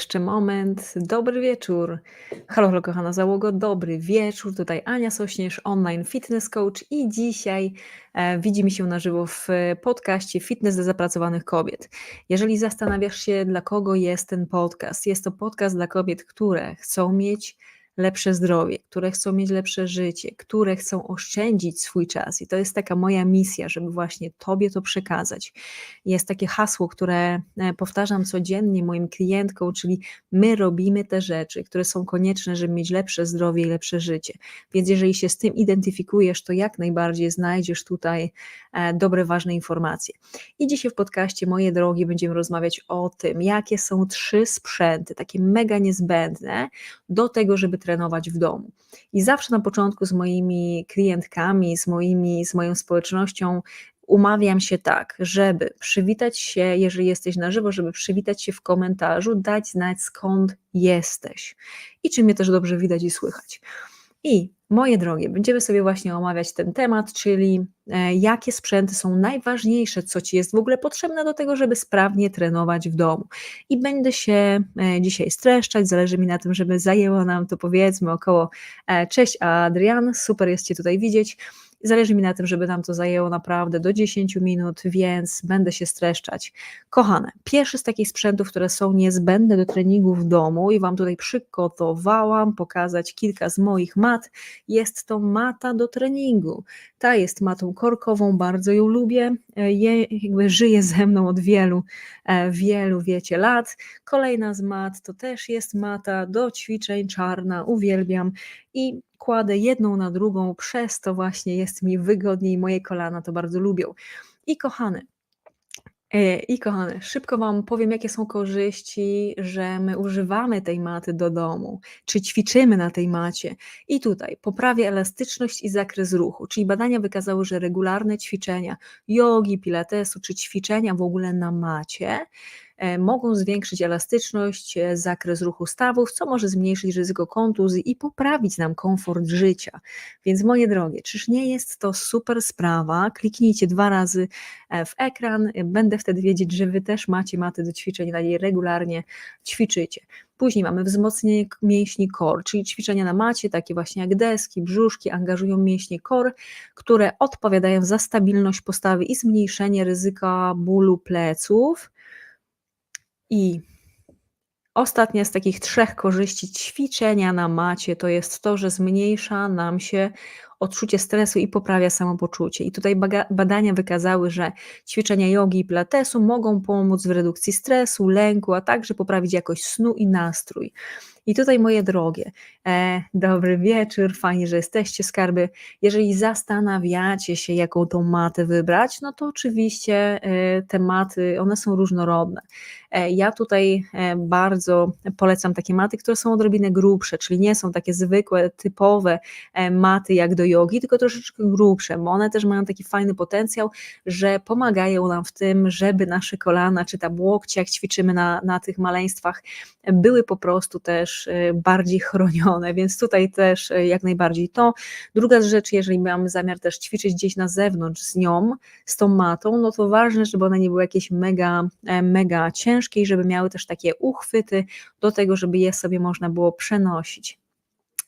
Jeszcze moment. Dobry wieczór. Halo, halo, kochana załogo. Dobry wieczór. Tutaj Ania Sośnierz, online fitness coach i dzisiaj e, widzimy się na żywo w podcaście Fitness dla zapracowanych kobiet. Jeżeli zastanawiasz się, dla kogo jest ten podcast, jest to podcast dla kobiet, które chcą mieć lepsze zdrowie, które chcą mieć lepsze życie, które chcą oszczędzić swój czas. I to jest taka moja misja, żeby właśnie Tobie to przekazać. Jest takie hasło, które e, powtarzam codziennie moim klientkom, czyli my robimy te rzeczy, które są konieczne, żeby mieć lepsze zdrowie i lepsze życie. Więc jeżeli się z tym identyfikujesz, to jak najbardziej znajdziesz tutaj e, dobre, ważne informacje. I dzisiaj w podcaście, moje drogie, będziemy rozmawiać o tym, jakie są trzy sprzęty, takie mega niezbędne do tego, żeby trenować w domu. I zawsze na początku z moimi klientkami, z, moimi, z moją społecznością umawiam się tak, żeby przywitać się, jeżeli jesteś na żywo, żeby przywitać się w komentarzu, dać znać skąd jesteś i czy mnie też dobrze widać i słychać. I moje drogie, będziemy sobie właśnie omawiać ten temat, czyli e, jakie sprzęty są najważniejsze, co ci jest w ogóle potrzebne do tego, żeby sprawnie trenować w domu. I będę się e, dzisiaj streszczać, zależy mi na tym, żeby zajęło nam to powiedzmy około. E, cześć Adrian, super jest Cię tutaj widzieć. Zależy mi na tym, żeby nam to zajęło naprawdę do 10 minut, więc będę się streszczać. Kochane, pierwszy z takich sprzętów, które są niezbędne do treningu w domu i Wam tutaj przygotowałam pokazać kilka z moich mat, jest to mata do treningu. Ta jest matą korkową, bardzo ją lubię, je, jakby żyje ze mną od wielu, e, wielu, wiecie, lat. Kolejna z mat to też jest mata do ćwiczeń, czarna, uwielbiam i kładę jedną na drugą, przez to właśnie jest mi wygodniej, moje kolana to bardzo lubią. I kochane, e, i kochane, szybko Wam powiem, jakie są korzyści, że my używamy tej maty do domu, czy ćwiczymy na tej macie. I tutaj poprawia elastyczność i zakres ruchu, czyli badania wykazały, że regularne ćwiczenia jogi, pilatesu, czy ćwiczenia w ogóle na macie mogą zwiększyć elastyczność, e, zakres ruchu stawów, co może zmniejszyć ryzyko kontuzji i poprawić nam komfort życia. Więc moje drogie, czyż nie jest to super sprawa? Kliknijcie dwa razy e, w ekran, będę wtedy wiedzieć, że Wy też macie maty do ćwiczeń, na niej regularnie ćwiczycie. Później mamy wzmocnienie mięśni core, czyli ćwiczenia na macie, takie właśnie jak deski, brzuszki, angażują mięśnie core, które odpowiadają za stabilność postawy i zmniejszenie ryzyka bólu pleców. I ostatnia z takich trzech korzyści ćwiczenia na macie to jest to, że zmniejsza nam się odczucie stresu i poprawia samopoczucie. I tutaj badania wykazały, że ćwiczenia jogi i pilatesu mogą pomóc w redukcji stresu, lęku, a także poprawić jakość snu i nastrój. I tutaj, moje drogie, e, dobry wieczór, fajnie, że jesteście, skarby. Jeżeli zastanawiacie się, jaką tą matę wybrać, no to oczywiście e, te maty, one są różnorodne. E, ja tutaj e, bardzo polecam takie maty, które są odrobinę grubsze, czyli nie są takie zwykłe, typowe e, maty jak do jogi, tylko troszeczkę grubsze, bo one też mają taki fajny potencjał, że pomagają nam w tym, żeby nasze kolana czy tam łokcie, jak ćwiczymy na, na tych maleństwach, były po prostu też bardziej chronione, więc tutaj też jak najbardziej to. Druga rzecz, jeżeli mamy zamiar też ćwiczyć gdzieś na zewnątrz z nią, z tą matą, no to ważne, żeby one nie były jakieś mega, mega ciężkie, ciężkie i żeby miały też takie uchwyty do tego, żeby je sobie można było przenosić.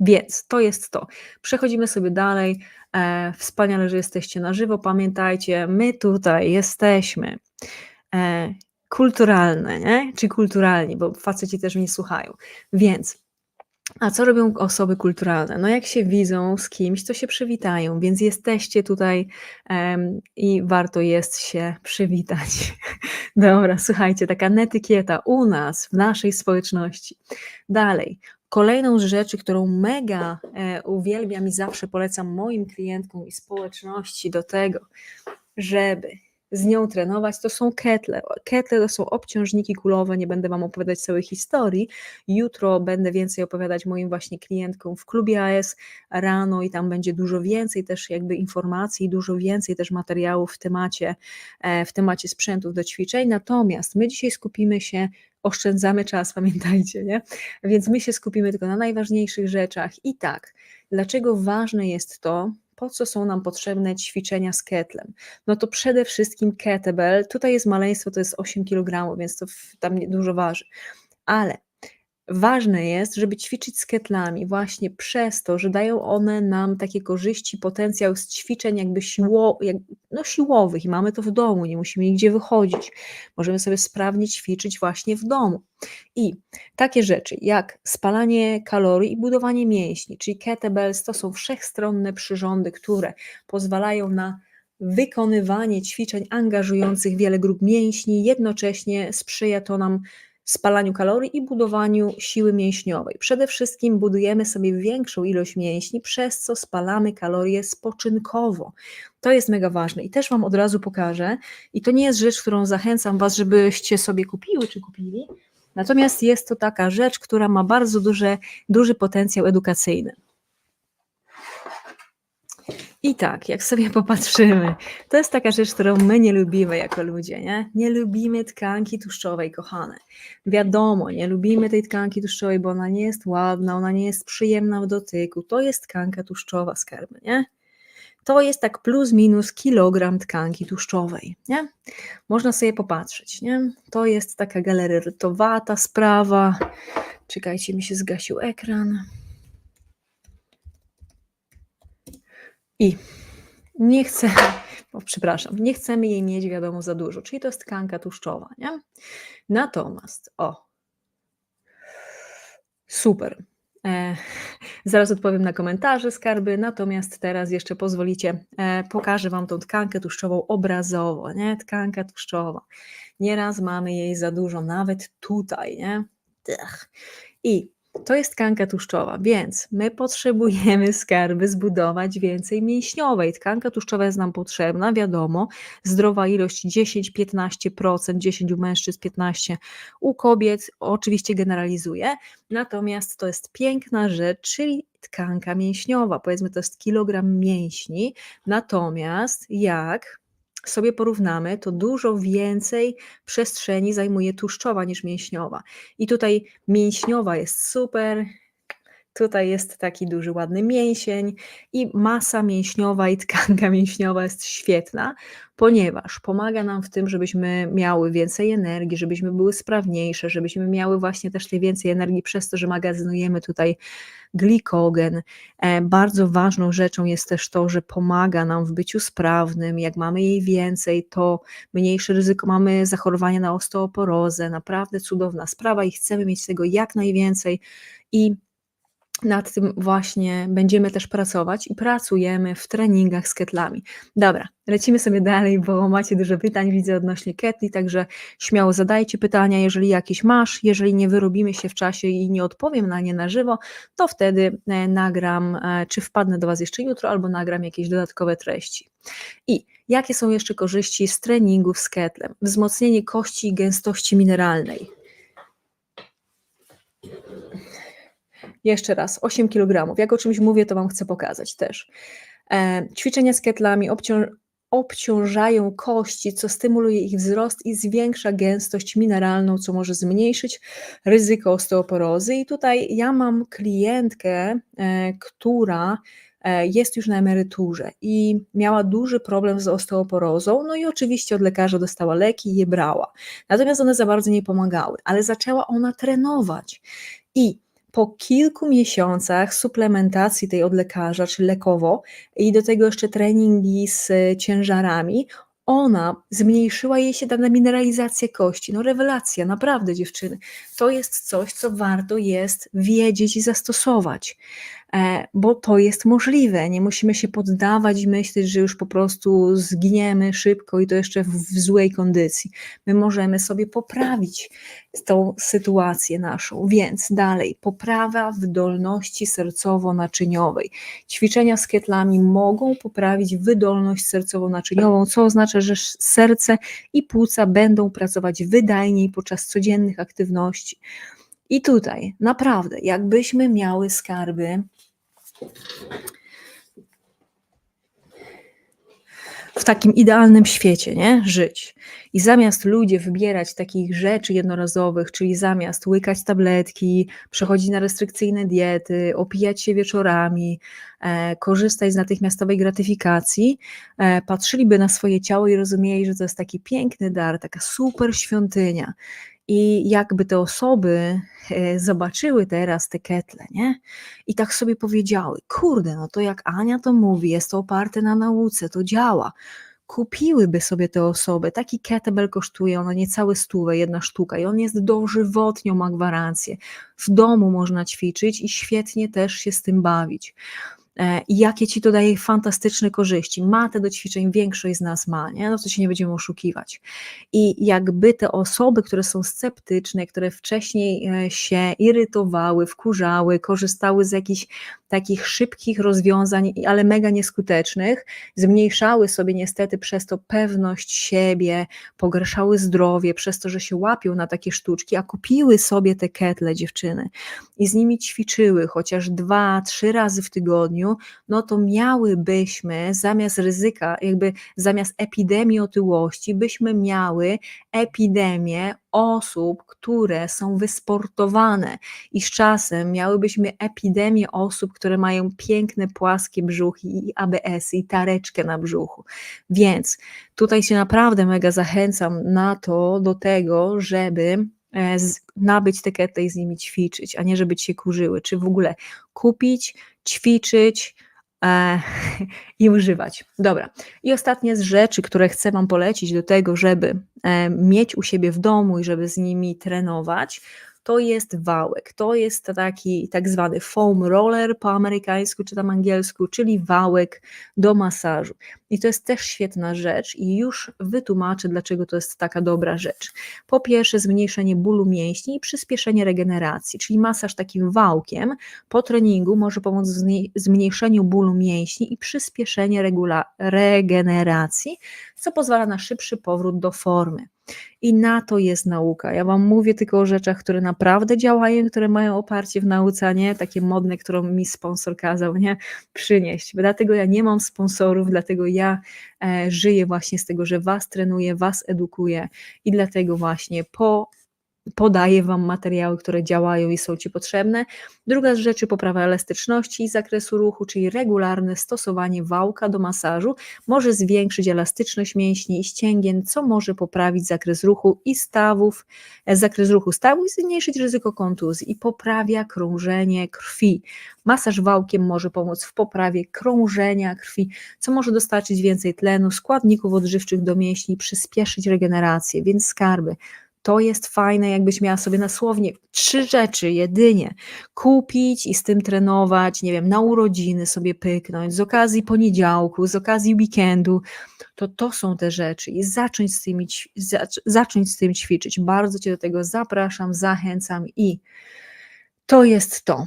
Więc to jest to. Przechodzimy sobie dalej. E, wspaniale, że jesteście na żywo. Pamiętajcie, my tutaj jesteśmy e, kulturalne, nie? czy kulturalni, bo faceci też mnie słuchają. Więc a co robią osoby kulturalne? No jak się widzą z kimś, to się przywitają, więc jesteście tutaj um, i warto jest się przywitać. Dobra, słuchajcie, taka netykieta u nas, w naszej społeczności. Dalej, kolejną z rzeczy, którą mega e, uwielbiam i zawsze polecam moim klientkom i społeczności do tego, żeby z nią trenować, to są ketle. Ketle to są obciążniki kulowe, nie będę Wam opowiadać całej historii. Jutro będę więcej opowiadać moim właśnie klientkom w klubie AS rano i tam będzie dużo więcej też jakby informacji, dużo więcej też materiałów w temacie, e, w temacie sprzętów do ćwiczeń. Natomiast my dzisiaj skupimy się oszczędzamy czas, pamiętajcie, nie? Więc my się skupimy tylko na najważniejszych rzeczach. I tak, dlaczego ważne jest to, po co są nam potrzebne ćwiczenia z ketlem? No to przede wszystkim kettlebell, tutaj jest maleństwo, to jest 8 kg, więc to tam dużo waży, ale ważne jest, żeby ćwiczyć z ketlami właśnie przez to, że dają one nam takie korzyści, potencjał z ćwiczeń jakby siło, jak, no siłowych i mamy to w domu, nie musimy nigdzie wychodzić. Możemy sobie sprawnie ćwiczyć właśnie w domu. I takie rzeczy jak spalanie kalorii i budowanie mięśni, czyli kettlebells, to są wszechstronne przyrządy, które pozwalają na wykonywanie ćwiczeń angażujących wiele grup mięśni, jednocześnie sprzyja to nam spalaniu kalorii i budowaniu siły mięśniowej. Przede wszystkim budujemy sobie większą ilość mięśni, przez co spalamy kalorie spoczynkowo. To jest mega ważne i też Wam od razu pokażę. I to nie jest rzecz, którą zachęcam Was, żebyście sobie kupiły czy kupili. Natomiast jest to taka rzecz, która ma bardzo duże, duży potencjał edukacyjny. I tak, jak sobie popatrzymy, to jest taka rzecz, którą my nie lubimy jako ludzie, nie? Nie lubimy tkanki tłuszczowej, kochane. Wiadomo, nie lubimy tej tkanki tłuszczowej, bo ona nie jest ładna, ona nie jest przyjemna w dotyku. To jest tkanka tłuszczowa, skarby, nie? To jest tak plus minus kilogram tkanki tłuszczowej, nie? Można sobie popatrzeć, nie? To jest taka galaretowata sprawa. Czekajcie, mi się zgasił ekran. I nie chcę, o, przepraszam, nie chcemy jej mieć wiadomo za dużo, czyli to jest tkanka tłuszczowa, nie? Natomiast, o, super. E, zaraz odpowiem na komentarze, skarby, natomiast teraz jeszcze pozwolicie, e, pokażę Wam tą tkankę tłuszczową obrazowo, nie? Tkanka tłuszczowa. Nieraz mamy jej za dużo, nawet tutaj, nie? Ech. I to jest tkanka tłuszczowa, więc my potrzebujemy skarby zbudować więcej mięśniowej. Tkanka tłuszczowa jest nam potrzebna, wiadomo, zdrowa ilość 10-15%, 10 u mężczyzn, 15 u kobiet, oczywiście generalizuję, natomiast to jest piękna rzecz, czyli tkanka mięśniowa, powiedzmy to jest kilogram mięśni, natomiast jak sobie porównamy, to dużo więcej przestrzeni zajmuje tłuszczowa niż mięśniowa. I tutaj mięśniowa jest super, tutaj jest taki duży, ładny mięsień i masa mięśniowa i tkanka mięśniowa jest świetna, ponieważ pomaga nam w tym, żebyśmy miały więcej energii, żebyśmy były sprawniejsze, żebyśmy miały właśnie też tej więcej energii przez to, że magazynujemy tutaj glikogen. E, bardzo ważną rzeczą jest też to, że pomaga nam w byciu sprawnym. Jak mamy jej więcej, to mniejsze ryzyko mamy zachorowania na osteoporozę. Naprawdę cudowna sprawa i chcemy mieć tego jak najwięcej. I nad tym właśnie będziemy też pracować i pracujemy w treningach z ketlami. Dobra, lecimy sobie dalej, bo macie dużo pytań, widzę odnośnie ketli, także śmiało zadajcie pytania, jeżeli jakieś masz. Jeżeli nie wyrobimy się w czasie i nie odpowiem na nie na żywo, to wtedy e, nagram, e, czy wpadnę do Was jeszcze jutro, albo nagram jakieś dodatkowe treści. I jakie są jeszcze korzyści z treningów z ketlem? Wzmocnienie kości i gęstości mineralnej. Jeszcze raz, 8 kg. Jak o czymś mówię, to Wam chcę pokazać też. E, ćwiczenia z ketlami obcią obciążają kości, co stymuluje ich wzrost i zwiększa gęstość mineralną, co może zmniejszyć ryzyko osteoporozy. I tutaj ja mam klientkę, e, która e, jest już na emeryturze i miała duży problem z osteoporozą, no i oczywiście od lekarza dostała leki i je brała. Natomiast one za bardzo nie pomagały, ale zaczęła ona trenować i po kilku miesiącach suplementacji tej od lekarza, czy lekowo, i do tego jeszcze treningi z ciężarami, ona zmniejszyła jej się dana mineralizacja kości. No rewelacja, naprawdę dziewczyny. To jest coś, co warto jest wiedzieć i zastosować. E, bo to jest możliwe. Nie musimy się poddawać i myśleć, że już po prostu zginiemy szybko i to jeszcze w, w złej kondycji. My możemy sobie poprawić tą sytuację naszą. Więc dalej, poprawa wydolności sercowo-naczyniowej. Ćwiczenia z ketlami mogą poprawić wydolność sercowo-naczyniową, co oznacza, że serce i płuca będą pracować wydajniej podczas codziennych aktywności. I tutaj naprawdę, jakbyśmy miały skarby, w takim idealnym świecie, nie? Żyć. I zamiast ludzie wybierać takich rzeczy jednorazowych, czyli zamiast łykać tabletki, przechodzić na restrykcyjne diety, opijać się wieczorami, e, korzystać z natychmiastowej gratyfikacji, e, patrzyliby na swoje ciało i rozumieli, że to jest taki piękny dar, taka super świątynia I jakby te osoby e, zobaczyły teraz te ketle, nie? I tak sobie powiedziały: Kurde, no to jak Ania to mówi, jest to oparte na nauce, to działa. Kupiłyby sobie te osoby. Taki kettlebell kosztuje ono niecałe stówę, jedna sztuka, i on jest dożywotnio, ma gwarancję. W domu można ćwiczyć i świetnie też się z tym bawić. E, i jakie ci to daje fantastyczne korzyści. Matę do ćwiczeń większość z nas ma, nie? no to się nie będziemy oszukiwać. I jakby te osoby, które są sceptyczne, które wcześniej e, się irytowały, wkurzały, korzystały z jakichś takich szybkich rozwiązań, ale mega nieskutecznych, zmniejszały sobie niestety przez to pewność siebie, pogarszały zdrowie, przez to, że się łapią na takie sztuczki, a kupiły sobie te ketle dziewczyny i z nimi ćwiczyły chociaż dwa, trzy razy w tygodniu, no to miałybyśmy zamiast ryzyka, jakby zamiast epidemii otyłości, byśmy miały epidemię osób, które są wysportowane i z czasem miałybyśmy epidemię osób, które mają piękne, płaskie brzuchy i ABS i tareczkę na brzuchu. Więc tutaj się naprawdę mega zachęcam na to, do tego, żeby nabyć te ketle i z nimi ćwiczyć, a nie żeby ci się kurzyły, czy w ogóle kupić, ćwiczyć, e, i używać. Dobra. I ostatnie z rzeczy, które chcę Wam polecić do tego, żeby e, mieć u siebie w domu i żeby z nimi trenować, to jest wałek. To jest taki tak zwany foam roller po amerykańsku czy tam angielsku, czyli wałek do masażu. I to jest też świetna rzecz i już wytłumaczę, dlaczego to jest taka dobra rzecz. Po pierwsze, zmniejszenie bólu mięśni i przyspieszenie regeneracji, czyli masaż takim wałkiem po treningu może pomóc w zmniejszeniu bólu mięśni i przyspieszenie regeneracji, co pozwala na szybszy powrót do formy. I na to jest nauka. Ja Wam mówię tylko o rzeczach, które naprawdę działają, które mają oparcie w nauce, a nie takie modne, którą mi sponsor kazał nie przynieść. Dlatego ja nie mam sponsorów, dlatego ja e, żyję właśnie z tego, że Was trenuję, Was edukuję i dlatego właśnie po podaję Wam materiały, które działają i są Ci potrzebne. Druga z rzeczy poprawa elastyczności i zakresu ruchu, czyli regularne stosowanie wałka do masażu może zwiększyć elastyczność mięśni i ścięgien, co może poprawić zakres ruchu i stawów, e, zakres ruchu stawów i zmniejszyć ryzyko kontuzji i poprawia krążenie krwi. Masaż wałkiem może pomóc w poprawie krążenia krwi, co może dostarczyć więcej tlenu, składników odżywczych do mięśni i przyspieszyć regenerację, więc skarby to jest fajne, jakbyś miała sobie na słownie trzy rzeczy jedynie kupić i z tym trenować, nie wiem, na urodziny sobie pyknąć, z okazji poniedziałku, z okazji weekendu, to to są te rzeczy i zacząć z, tymi, zacząć z tym ćwiczyć. Bardzo Cię do tego zapraszam, zachęcam i to jest to.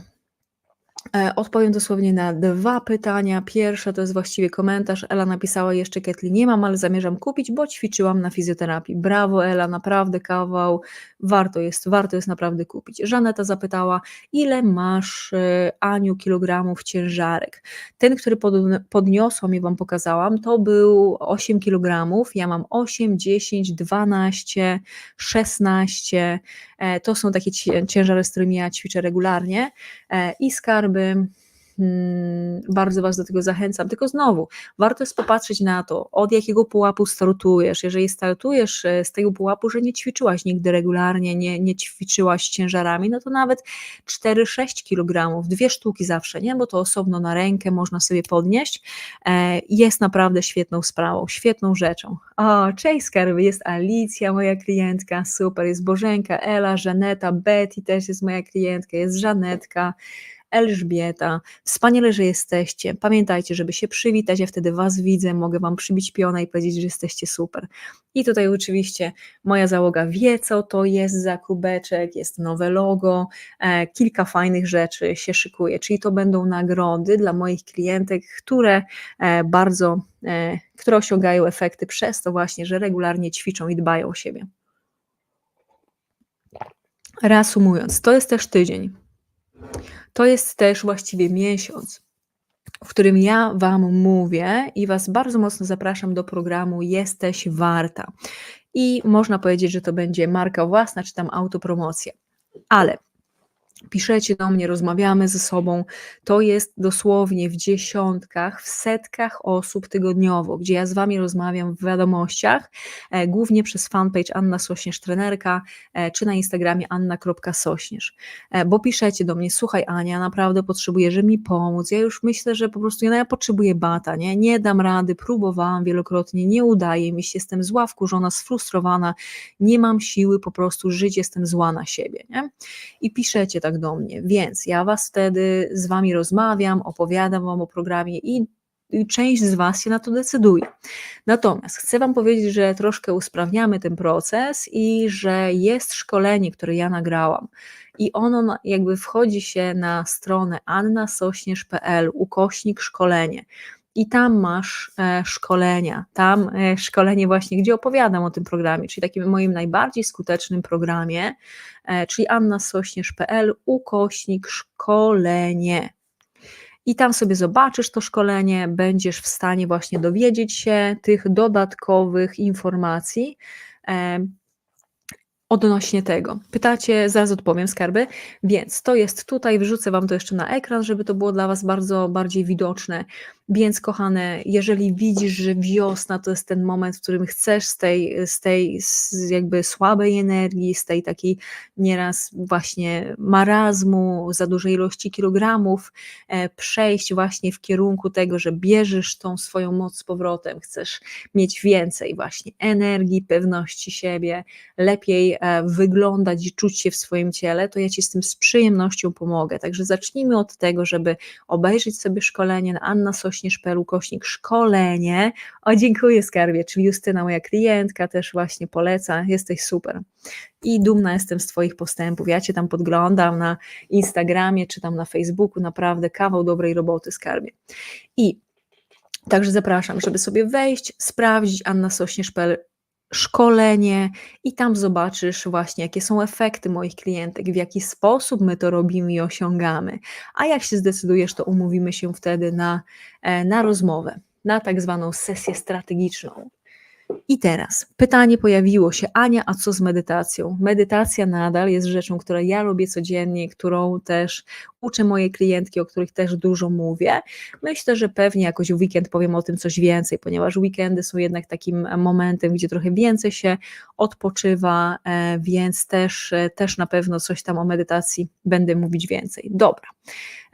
E, odpowiem dosłownie na dwa pytania. Pierwsze to jest właściwie komentarz. Ela napisała jeszcze Ketli nie mam, ale zamierzam kupić, bo ćwiczyłam na fizjoterapii. Brawo Ela, naprawdę kawał. Warto jest, warto jest naprawdę kupić. Żaneta zapytała, ile masz e, Aniu kilogramów ciężarek? Ten, który podniosłam i Wam pokazałam, to był 8 kilogramów. Ja mam 8, 10, 12, 16. To są takie ciężary, z którymi ja ćwiczę regularnie. I skarby bardzo Was do tego zachęcam. Tylko znowu, warto jest popatrzeć na to, od jakiego pułapu startujesz. Jeżeli startujesz e, z tego pułapu, że nie ćwiczyłaś nigdy regularnie, nie, nie ćwiczyłaś ciężarami, no to nawet 4-6 kg, dwie sztuki zawsze, nie? bo to osobno na rękę można sobie podnieść, e, jest naprawdę świetną sprawą, świetną rzeczą. O, cześć skarby, jest Alicja, moja klientka, super, jest Bożenka, Ela, Żaneta, Betty też jest moja klientka, jest Żanetka, Elżbieta, wspaniale, że jesteście. Pamiętajcie, żeby się przywitać, ja wtedy Was widzę, mogę Wam przybić piona i powiedzieć, że jesteście super. I tutaj oczywiście moja załoga wie, co to jest za kubeczek, jest nowe logo, e, kilka fajnych rzeczy się szykuje, czyli to będą nagrody dla moich klientek, które e, bardzo, e, które osiągają efekty przez to właśnie, że regularnie ćwiczą i dbają o siebie. Reasumując, to jest też tydzień. To jest też właściwie miesiąc, w którym ja Wam mówię i Was bardzo mocno zapraszam do programu Jesteś Warta. I można powiedzieć, że to będzie marka własna, czy tam autopromocja. Ale piszecie do mnie, rozmawiamy ze sobą. To jest dosłownie w dziesiątkach, w setkach osób tygodniowo, gdzie ja z Wami rozmawiam w wiadomościach, e, głównie przez fanpage Anna Sośnierz Trenerka, e, czy na Instagramie anna.sośnierz, e, bo piszecie do mnie, słuchaj Ania, naprawdę potrzebuję, że mi pomóc, ja już myślę, że po prostu no, ja potrzebuję bata, nie? nie dam rady, próbowałam wielokrotnie, nie udaje mi się, jestem zła, wkurzona, sfrustrowana, nie mam siły po prostu żyć, jestem zła na siebie. Nie? I piszecie tak do mnie, więc ja Was wtedy z Wami rozmawiam, opowiadam Wam o programie i część z Was się na to decyduje. Natomiast chcę Wam powiedzieć, że troszkę usprawniamy ten proces i że jest szkolenie, które ja nagrałam. I ono jakby wchodzi się na stronę annasośnierz.pl ukośnik szkolenie i tam masz e, szkolenia, tam e, szkolenie właśnie, gdzie opowiadam o tym programie, czyli takim moim najbardziej skutecznym programie, e, czyli annasośnierz.pl ukośnik szkolenie. I tam sobie zobaczysz to szkolenie, będziesz w stanie właśnie dowiedzieć się tych dodatkowych informacji odnośnie tego. Pytacie, zaraz odpowiem skarby, więc to jest tutaj, wrzucę Wam to jeszcze na ekran, żeby to było dla Was bardzo bardziej widoczne. Więc kochane, jeżeli widzisz, że wiosna to jest ten moment, w którym chcesz z tej, z tej jakby słabej energii, z tej takiej nieraz właśnie marazmu, za dużej ilości kilogramów, e, przejść właśnie w kierunku tego, że bierzesz tą swoją moc z powrotem, chcesz mieć więcej właśnie energii, pewności siebie, lepiej wyglądać i czuć się w swoim ciele, to ja Ci z tym z przyjemnością pomogę. Także zacznijmy od tego, żeby obejrzeć sobie szkolenie na Anna Soś kośnik szkolenie. O, dziękuję skarbie, czyli Justyna, moja klientka, też właśnie poleca, jesteś super. I dumna jestem z Twoich postępów. Ja Cię tam podglądam na Instagramie czy tam na Facebooku, naprawdę kawał dobrej roboty skarbie. I Także zapraszam, żeby sobie wejść, sprawdzić Anna Sośnierz.pl szkolenie i tam zobaczysz właśnie, jakie są efekty moich klientek, w jaki sposób my to robimy i osiągamy. A jak się zdecydujesz, to umówimy się wtedy na, e, na rozmowę, na tak zwaną sesję strategiczną. I teraz pytanie pojawiło się, Ania, a co z medytacją? Medytacja nadal jest rzeczą, którą ja robię codziennie, którą też uczę moje klientki, o których też dużo mówię. Myślę, że pewnie jakoś w weekend powiem o tym coś więcej, ponieważ weekendy są jednak takim momentem, gdzie trochę więcej się odpoczywa, e, więc też, e, też na pewno coś tam o medytacji będę mówić więcej. Dobra.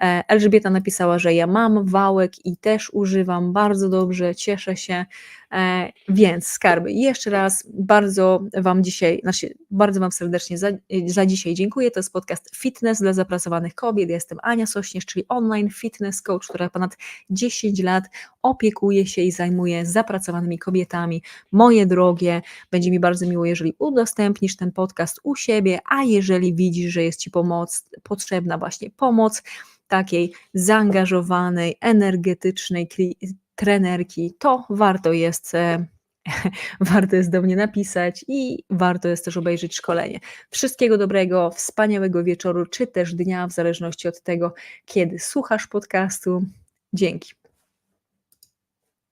E, Elżbieta napisała, że ja mam wałek i też używam bardzo dobrze, cieszę się. Więc skarby, jeszcze raz bardzo Wam dzisiaj, znaczy bardzo Wam serdecznie za, za dzisiaj dziękuję. To jest podcast Fitness dla zapracowanych kobiet. Jestem Ania Sośnierz, czyli online fitness coach, która ponad 10 lat opiekuje się i zajmuje zapracowanymi kobietami. Moje drogie, będzie mi bardzo miło, jeżeli udostępnisz ten podcast u siebie, a jeżeli widzisz, że jest Ci pomoc, potrzebna właśnie pomoc, takiej zaangażowanej, energetycznej trenerki, to warto jest e, warto jest do mnie napisać i warto jest też obejrzeć szkolenie. Wszystkiego dobrego, wspaniałego wieczoru, czy też dnia, w zależności od tego, kiedy słuchasz podcastu. Dzięki.